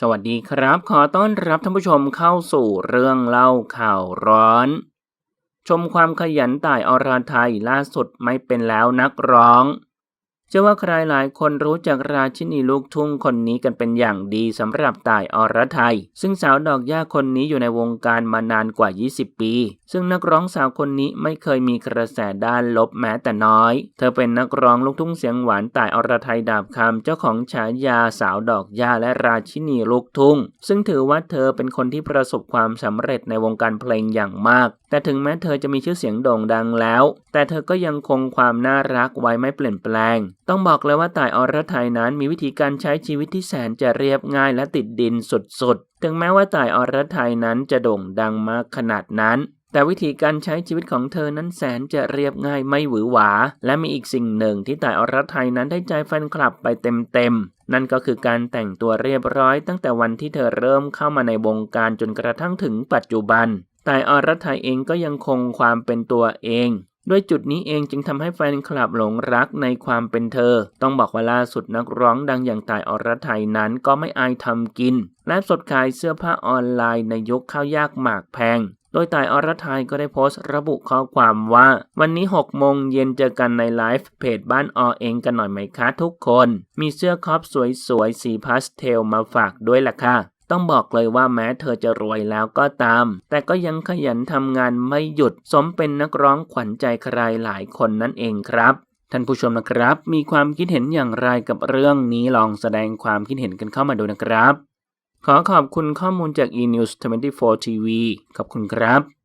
สวัสดีครับ ขอต้อนรับท่านผู้ชมเข้าสู่เรื่องเล่าข่าวร้อน ชมความขยันต่ายอรไทยล่าสุดไม่เป็นแล้วนักร้อง เชื่อว่าใครหลายคนรู้จักราชินีลูกทุ่งคนนี้กันเป็นอย่างดีสำหรับต่ายอรไทย ซึ่งสาวดอกย่าคนนี้อยู่ในวงการมานานกว่า 20 ปี ซึ่งนักร้องสาวคนนี้ไม่เคยมีกระแสด้านลบแม้แต่น้อย เธอเป็นนักร้องลูกทุ่งเสียงหวานต่ายอรไทยดาบคำเจ้าของฉายาสาวดอกย่าและราชินีลูกทุ่ง ซึ่งถือว่าเธอเป็นคนที่ประสบความสำเร็จในวงการเพลงอย่างมาก แต่ถึงแม้เธอจะมีชื่อเสียงโด่งดังแล้ว แต่เธอก็ยังคงความน่ารักไว้ไม่เปลี่ยนแปลงต้องบอกเลยว่าต่ายอรไทยนั้นมีวิธีการใช้ชีวิตที่แสนจะเรียบง่ายและติดดินสุดๆ ถึงแม้ว่าต่ายอรไทยนั้นจะโด่งดังมากขนาดนั้น แต่วิธีการใช้ชีวิตของเธอนั้นแสนจะเรียบง่ายไม่หวือหวา และมีอีกสิ่งหนึ่งที่ต่ายอรไทยนั้นได้ใจแฟนคลับไปเต็มๆนั่นก็คือการแต่งตัวเรียบร้อยตั้งแต่วันที่เธอเริ่มเข้ามาในวงการจนกระทั่งถึงปัจจุบันต่อรไทยเองก็ยังคงความเป็นตัวเอง ด้วยจุดนี้เองจึงทำให้แฟนคลับหลงรักในความเป็นเธอ ต้องบอกว่าล่าสุดนักร้องดังอย่างต่ายอรไทยนั้นก็ไม่อายทำกินไลฟ์สดขายเสื้อผ้าออนไลน์ในยุคข้าวยากหมากแพงโดยต่ายอรไทยก็ได้โพสต์ระบุข้อความว่า วันนี้ 6 โมงเย็นเจอกันในไลฟ์เพจบ้านอเองกันหน่อยไหมคะทุกคน มีเสื้อคอปสวยๆสีพาสเทลมาฝากด้วยล่ะค่ะ ต้องบอกเลยว่าแม้เธอจะรวยแล้วก็ตาม แต่ก็ยังขยันทำงานไม่หยุด สมเป็นนักร้องขวัญใจใครหลายคนนั่นเองครับท่านผู้ชมนะครับ มีความคิดเห็นอย่างไรกับเรื่องนี้ลองแสดงความคิดเห็นกันเข้ามาดูนะครับ ขอขอบคุณข้อมูลจาก eNews 24 TV ขอบคุณครับ